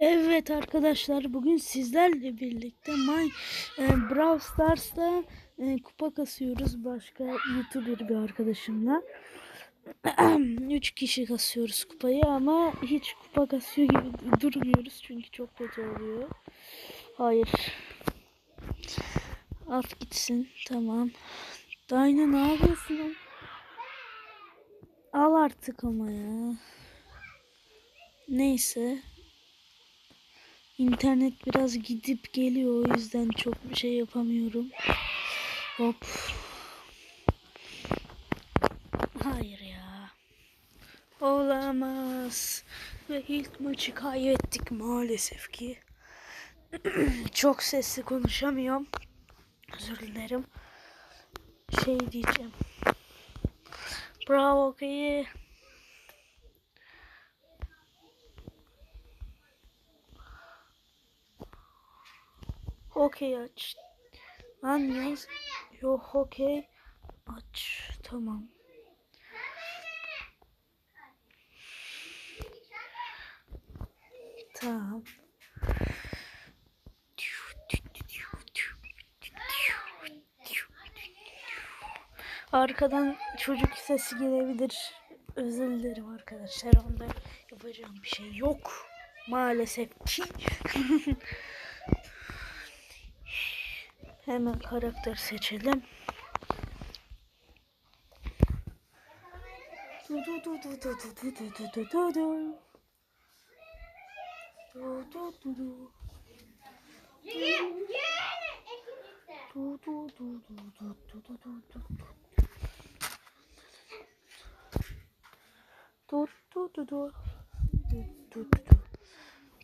Evet arkadaşlar bugün sizlerle birlikte My e, Brawl Stars'ta e, kupa kasıyoruz başka YouTuber bir arkadaşımla. 3 kişi kasıyoruz kupayı ama hiç kupa kasıyor gibi durmuyoruz çünkü çok kötü oluyor. Hayır. At gitsin tamam. Dayna ne yapıyorsun? Al artık ama ya. Neyse. İnternet biraz gidip geliyor o yüzden çok bir şey yapamıyorum. Hop. Hayır ya. Olamaz. Ve ilk maçı kaybettik maalesef ki. çok sesli konuşamıyorum. Özür dilerim. Şey diyeceğim. Bravo Kayı. Okey aç. Lan yaz. Yok okey. Aç. Tamam. Tamam. Arkadan çocuk sesi gelebilir. Özür dilerim arkadaşlar. Onda yapacağım bir şey yok. Maalesef ki. Hemen karakter seçelim. Du du du du du du du du du du du. Du du du du. Du du du du du du du du du. Du du du du. Du du du.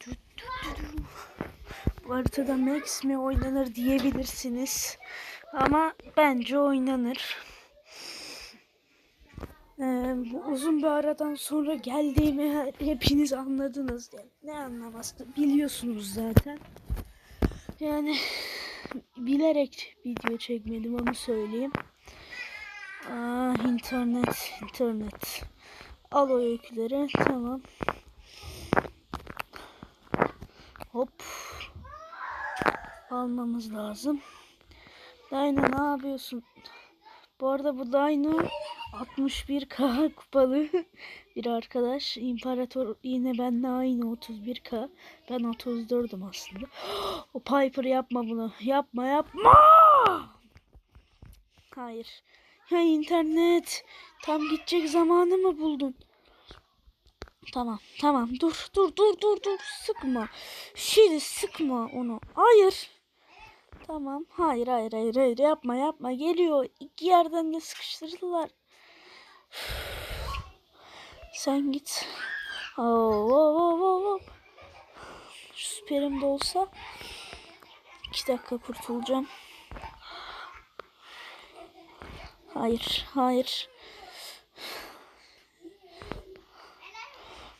Du du du du. Bu haritada Max mi oynanır diyebilirsiniz. Ama bence oynanır. Ee, uzun bir aradan sonra geldiğimi hepiniz anladınız. Yani ne anlamazdı biliyorsunuz zaten. Yani bilerek video çekmedim onu söyleyeyim. Aa, internet, internet. Al o yükleri. Tamam. Hop almamız lazım. Dayna ne yapıyorsun? Bu arada bu Dayna 61k kupalı bir arkadaş. İmparator yine benimle aynı 31k. Ben 34'üm aslında. O Piper yapma bunu. Yapma yapma. Hayır. Ya internet. Tam gidecek zamanı mı buldun? Tamam tamam dur dur dur dur dur sıkma. Şimdi sıkma onu. Hayır. Tamam hayır hayır hayır hayır yapma yapma geliyor. İki yerden de sıkıştırdılar. Sen git. Oo, oo, oo, oo. Şu süperim de olsa iki dakika kurtulacağım. Hayır hayır.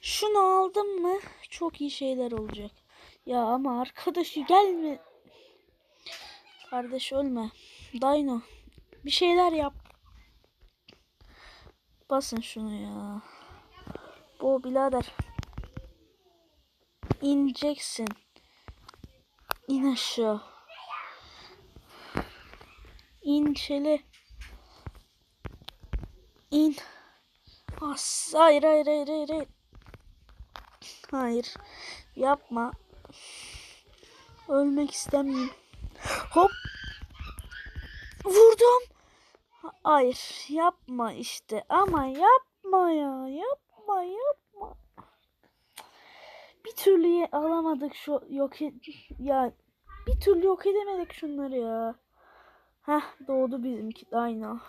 Şunu aldım mı çok iyi şeyler olacak. Ya ama arkadaşı gelme. Kardeş ölme. Dino. Bir şeyler yap. Basın şunu ya. Bu birader. İneceksin. İn aşağı. İn şöyle. İn. As hayır hayır hayır hayır. hayır. Hayır. Yapma. Ölmek istemiyorum. Hop. Vurdum. Ha- Hayır. Yapma işte. Ama yapma ya. Yapma yapma. Bir türlü alamadık şu yok e- ya bir türlü yok edemedik şunları ya. Heh doğdu bizimki Dayna.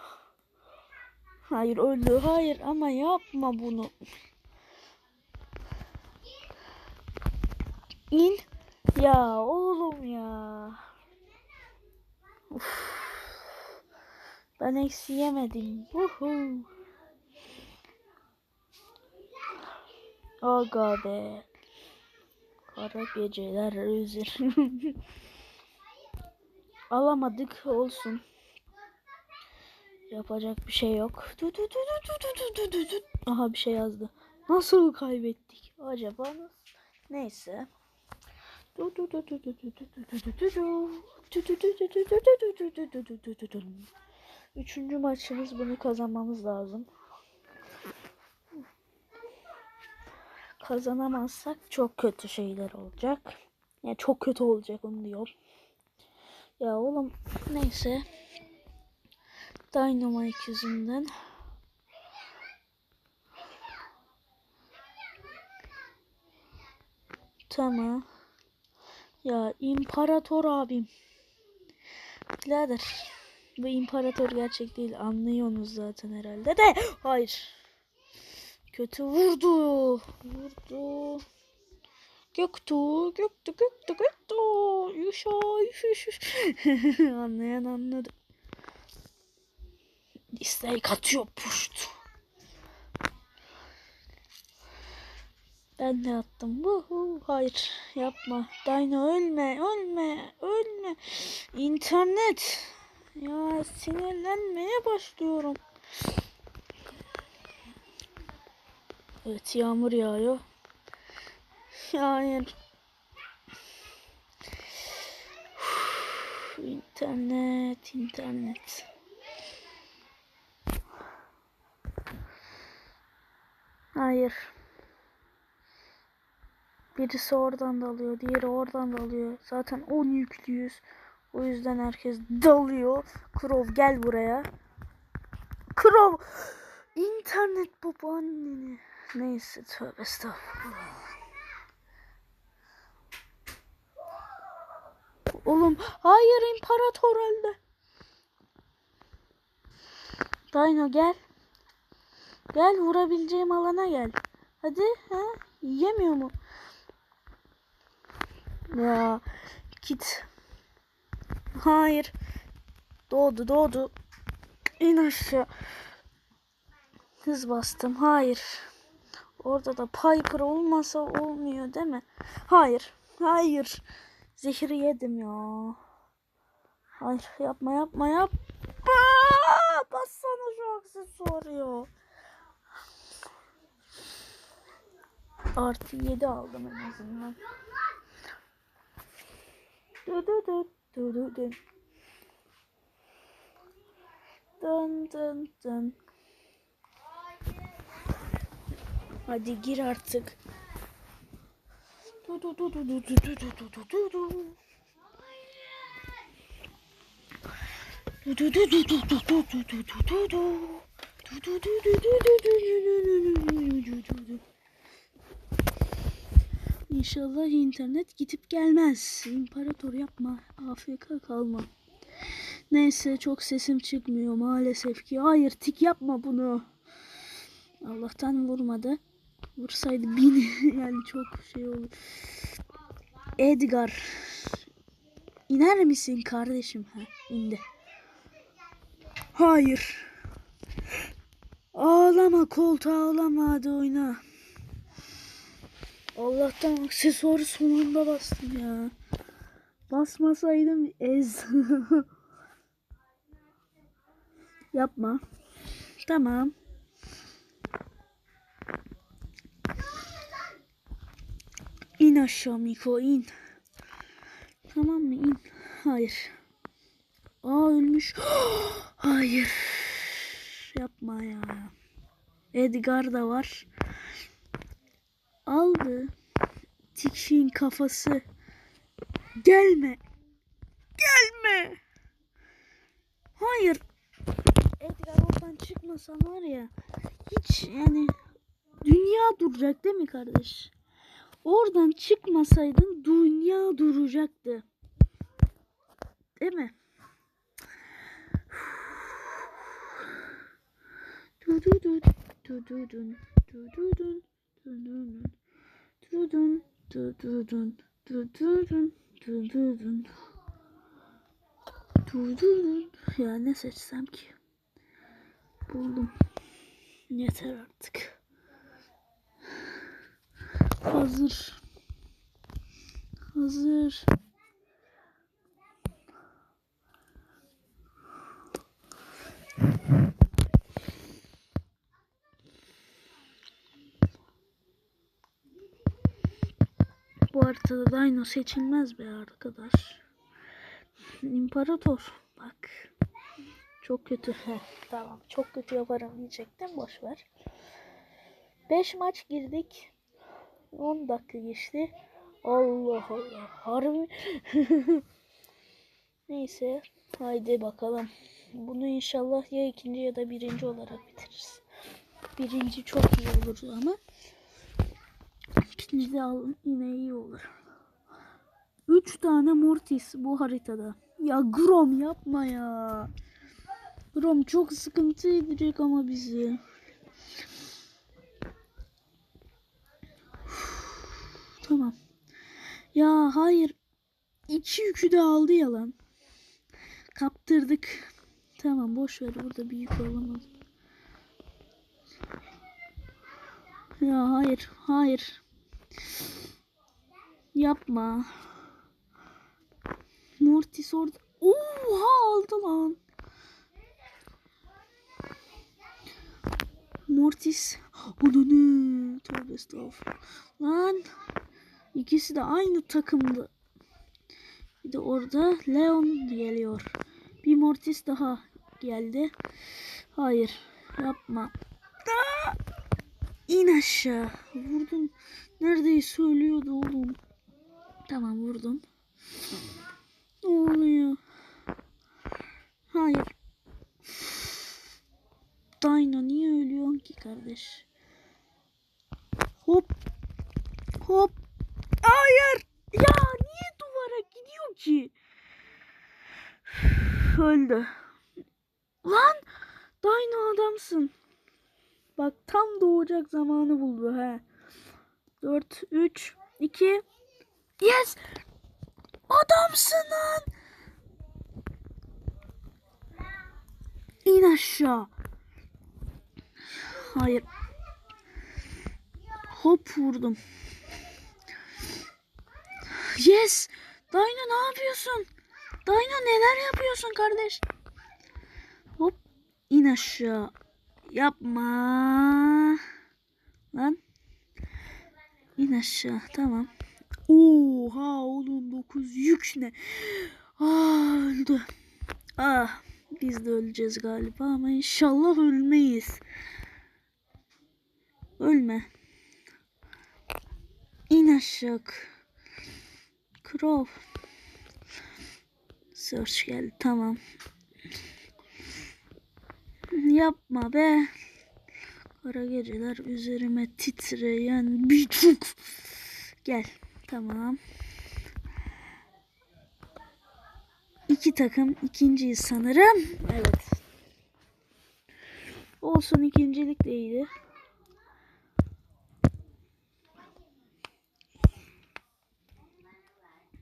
Hayır öldü. Hayır ama yapma bunu. İn. Ya oğlum ya. Uf. Ben eksi yemedim. Uhu. Aga be. Kara geceler üzür. Alamadık olsun. Yapacak bir şey yok. Aha bir şey yazdı. Nasıl kaybettik acaba? Nasıl? Neyse. Üçüncü maçımız bunu kazanmamız lazım. Kazanamazsak çok kötü şeyler olacak. Yani çok kötü olacak onu diyor. Ya oğlum neyse. Dynamite yüzünden. Tamam. Ya imparator abim. Birader. Bu imparator gerçek değil. Anlıyorsunuz zaten herhalde de. Hayır. Kötü vurdu. Vurdu. Göktuğ, göktü, göktü, göktü. Yuşa, yuş, yuş. Anlayan anladı. Dislike atıyor puşt. Ben de attım. Vuhu. Hayır yapma. Dino ölme ölme ölme. İnternet. Ya sinirlenmeye başlıyorum. Evet yağmur yağıyor. Hayır. Uf, İnternet, internet. Hayır. Birisi oradan dalıyor, diğeri oradan dalıyor. Zaten 10 yüklüyüz. O yüzden herkes dalıyor. Krov gel buraya. Krov! İnternet babaanneni. Neyse tövbe estağfurullah. Oğlum hayır imparator öldü. Dino gel. Gel vurabileceğim alana gel. Hadi ha? Yiyemiyor mu? Ya git. Hayır. Doğdu doğdu. İn aşağı. Hız bastım. Hayır. Orada da Piper olmasa olmuyor değil mi? Hayır. Hayır. Zehri yedim ya. Hayır yapma yapma yapma. Bassana şu aksesuarı Artı 7 aldım en azından. Du du du du du du. Dın dın dın. Hadi gir artık. Du du du du du du du du du du du du. Du du du du du du du du du du du du. Du du du du du du du du du du. İnşallah internet gidip gelmez. İmparator yapma. AFK kalma. Neyse çok sesim çıkmıyor maalesef ki. Hayır tik yapma bunu. Allah'tan vurmadı. Vursaydı bin yani çok şey olur. Edgar. İner misin kardeşim? Ha, indi. Hayır. Ağlama koltuğa ağlama hadi oyna. Allah'tan aksesuarı son anda bastım ya. Basmasaydım ez. Yapma. Tamam. İn aşağı Miko in. Tamam mı in. Hayır. Aa ölmüş. Hayır. Yapma ya. Edgar da var. Aldı. Tikşin kafası. Gelme. Gelme. Hayır. Edgar oradan çıkmasan var ya. Hiç yani dünya duracak değil mi kardeş? Oradan çıkmasaydın dünya duracaktı. Değil mi? Du du du du du du du du du durdurun ya ne seçsem ki buldum yeter artık hazır hazır Haritada Dino seçilmez be arkadaş. İmparator. Bak. Çok kötü. Tamam. Çok kötü yaparım diyecektim. Boş ver. 5 maç girdik. 10 dakika geçti. Allah Allah. Harbi. Neyse. Haydi bakalım. Bunu inşallah ya ikinci ya da birinci olarak bitiririz. Birinci çok iyi olur ama ikinci de al yine iyi olur. Üç tane Mortis bu haritada. Ya Grom yapma ya. Grom çok sıkıntı edecek ama bizi. Tamam. Ya hayır. İki yükü de aldı yalan. Kaptırdık. Tamam boş ver burada büyük olamaz. Ya hayır, hayır. Yapma. Mortis orada. Oha aldı lan. Mortis. Ananı. Tövbe estağfurullah. Lan. İkisi de aynı takımdı. Bir de orada Leon geliyor. Bir Mortis daha geldi. Hayır. Yapma. Aa! İn aşağı. Vurdum. Neredeyse ölüyordu oğlum. Tamam vurdum. Ne oluyor? Hayır. Dino niye ölüyorsun ki kardeş? Hop. Hop. Hayır. Ya niye duvara gidiyor ki? Öldü. Lan. Dino adamsın. Bak tam doğacak zamanı buldu he. 4, 3, 2. Yes. Adamsın lan. İn aşağı. Hayır. Hop vurdum. Yes. Dino ne yapıyorsun? Dino neler yapıyorsun kardeş? Hop. İn aşağı. Yapma. Lan. İn aşağı. Tamam. Oha oğlum 9 yük ne? Ah öldü. Ah biz de öleceğiz galiba ama inşallah ölmeyiz. Ölme. İn aşağı. Crow. Search geldi tamam. Yapma be. Kara geceler üzerime titreyen bir çok. Gel. Tamam. İki takım ikinciyiz sanırım. Evet. Olsun ikincilik de iyiydi.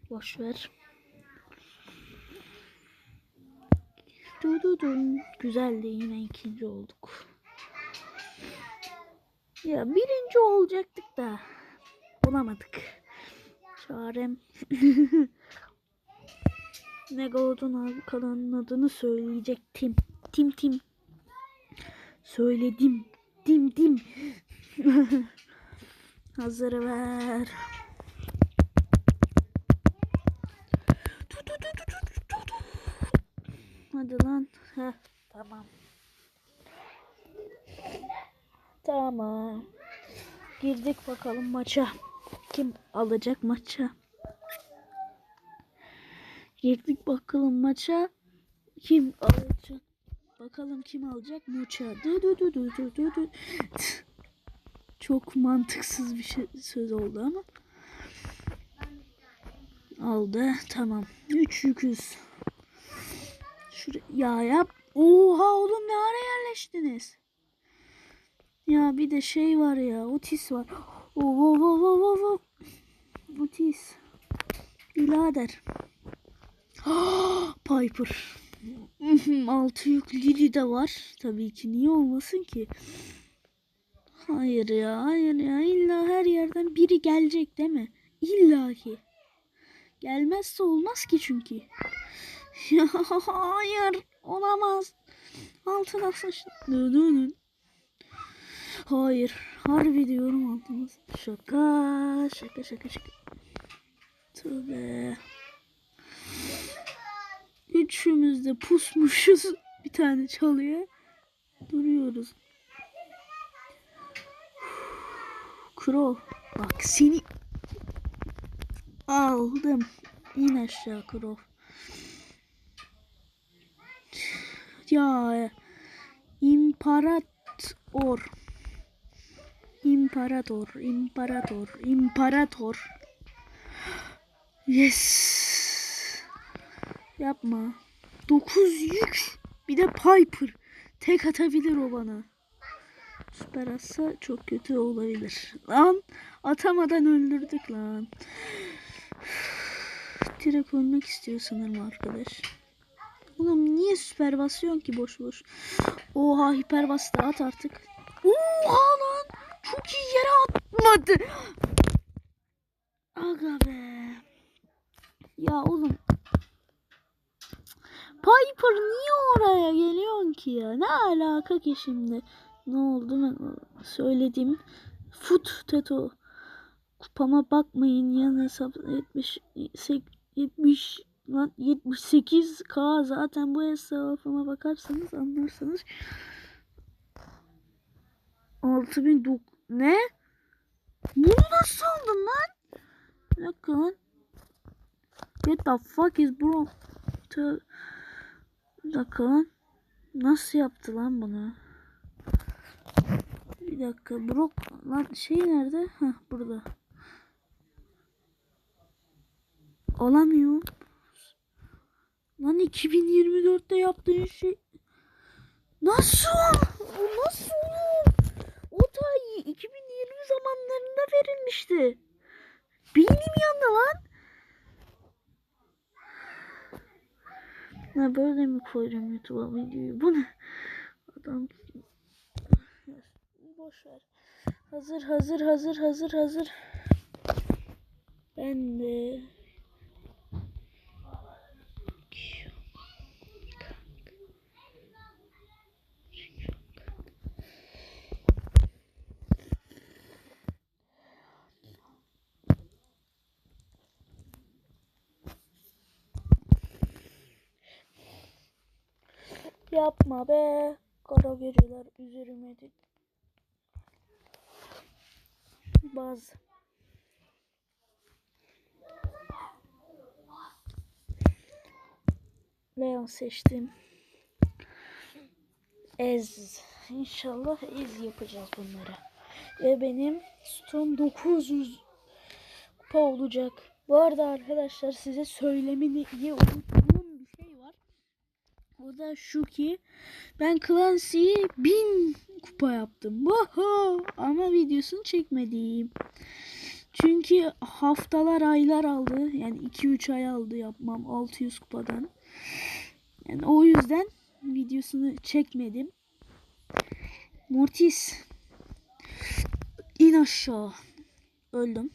Boş ver. Dududun. Güzeldi yine ikinci olduk. Ya birinci olacaktık da olamadık. Çarem. Megalodon abi kanalının adını söyleyecektim. Tim Tim. Söyledim. Dim Dim. Hazır ver. Tamam. Tamam. Girdik bakalım maça. Kim alacak maça? Girdik bakalım maça. Kim alacak? Bakalım kim alacak maça? Dü dü dü dü dü dü dü. Çok mantıksız bir şey, söz oldu ama. Aldı. Tamam. Üç yüküz. Şuraya ya yap. Oha oğlum ne ara yerleştiniz? Ya bir de şey var ya. Otis var. Oh, oh, oh, oh, oh, oh. Otis. Birader. Piper. Altı yük Lily de var. Tabii ki niye olmasın ki? Hayır ya, hayır ya. İlla her yerden biri gelecek değil mi? İlla ki. Gelmezse olmaz ki çünkü. Hayır, olamaz. Altına sıçtı. Hayır, harbi diyorum altına. Şaka, şaka, şaka, şaka. Tövbe. Üçümüz de pusmuşuz. Bir tane çalıyor. Duruyoruz. Kro. Bak seni aldım. İn aşağı Kro. Ya imparator. İmparator, imparator, imparator. Yes. Yapma. 9 yük. Bir de Piper. Tek atabilir o bana. Süper atsa çok kötü olabilir. Lan atamadan öldürdük lan. Direkt ölmek istiyor sanırım arkadaş. Oğlum niye süper basıyorsun ki boş boş? Oha hiper bastı at artık. Oha lan. Çok iyi yere atmadı. Aga be. Ya oğlum. Piper niye oraya geliyorsun ki ya? Ne alaka ki şimdi? Ne oldu ben söyledim. Foot tattoo. Kupama bakmayın yan hesap 70 70 lan 78k zaten bu hesabıma bakarsanız anlarsanız 6000 ne? Bunu nasıl aldın lan? Bir dakika. Get the fuck is bro? Tö bir dakika. Nasıl yaptı lan bunu? Bir dakika Brock lan şey nerede? Heh burada. Alamıyorum. Lan 2024'te yaptığın şey nasıl? O nasıl olur? O da 2020 zamanlarında verilmişti. Beynim yandı lan. Ha böyle mi koyacağım YouTube'a videoyu? Bu ne? Adam boş ver. Hazır hazır hazır hazır hazır. Ben de Yapma be. Kara geceler üzerime. Baz. Leon seçtim. Ez. İnşallah ez yapacağız bunları. Ve benim son 900 kupa olacak. Bu arada arkadaşlar size söylemeni iyi var. O da şu ki ben Clancy'yi 1000 kupa yaptım. Oho! Ama videosunu çekmedim. Çünkü haftalar aylar aldı. Yani 2-3 ay aldı yapmam 600 kupadan. Yani o yüzden videosunu çekmedim. Mortis. İn aşağı. Öldüm.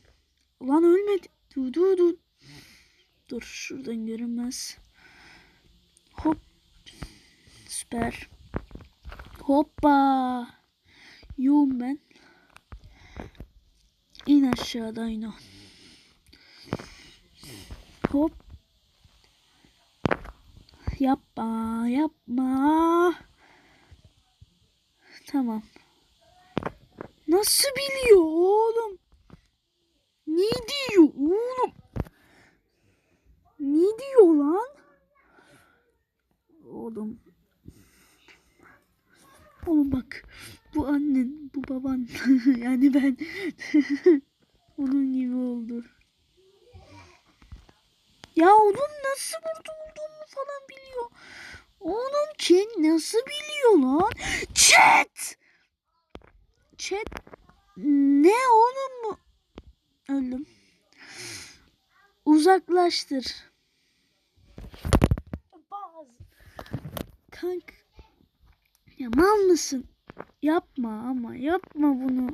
Ulan ölmedi. Dur dur dur. Dur şuradan görünmez. Hop. Süper. Hoppa. Yoğum ben. İn aşağıda in o. Hop. Yapma yapma. Tamam. Nasıl biliyor oğlum? Ne diyor oğlum? Ne diyor lan? Oğlum. Oğlum bak. Bu annen, bu baban. yani ben onun gibi oldu. Ya oğlum nasıl burada olduğumu falan biliyor. Oğlum Ken nasıl biliyor lan? Chat! Chat ne oğlum bu? Öldüm. Uzaklaştır. Bazı. Ya mal mısın? Yapma ama yapma bunu.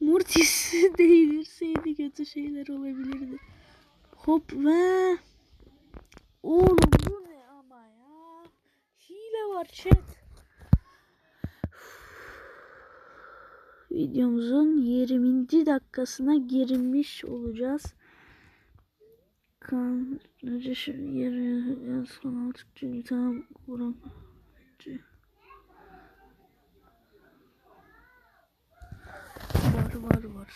Mortis değdirseydi kötü şeyler olabilirdi. Hop ve Oğlum bu ne ama ya? Hile var chat. Videomuzun 20. dakikasına girmiş olacağız. Kan önce şu yeri en son altı bir tane vuran. Var var var.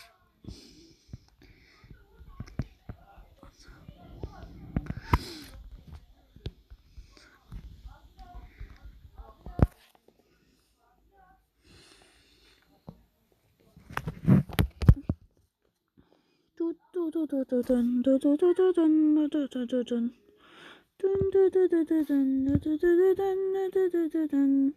Du du du du du dun du du du du dun du du du du dun. Dun du du du du dun du du du du dun du du du du dun.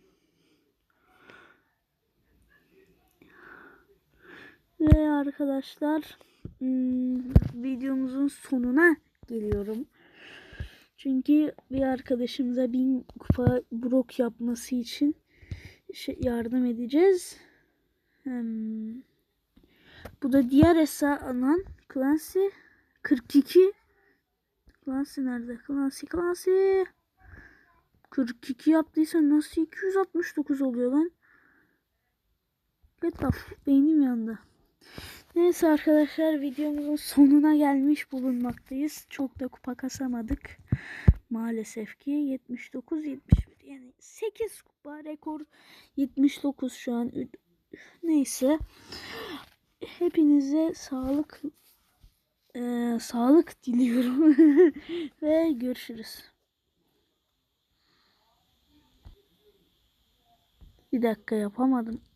Ve arkadaşlar hmm, videomuzun sonuna geliyorum. Çünkü bir arkadaşımıza bin kupa brok yapması için şey, yardım edeceğiz. Hmm. Bu da diğer hesabından Clancy 42. Clancy nerede? Clancy Clancy. 42 yaptıysa nasıl 269 oluyor lan? Get off. Beynim yandı. Neyse arkadaşlar videomuzun sonuna gelmiş bulunmaktayız. Çok da kupa kasamadık. Maalesef ki 79 71 yani 8 kupa rekor 79 şu an. Neyse. Hepinize sağlık eee, sağlık diliyorum ve görüşürüz. Bir dakika yapamadım.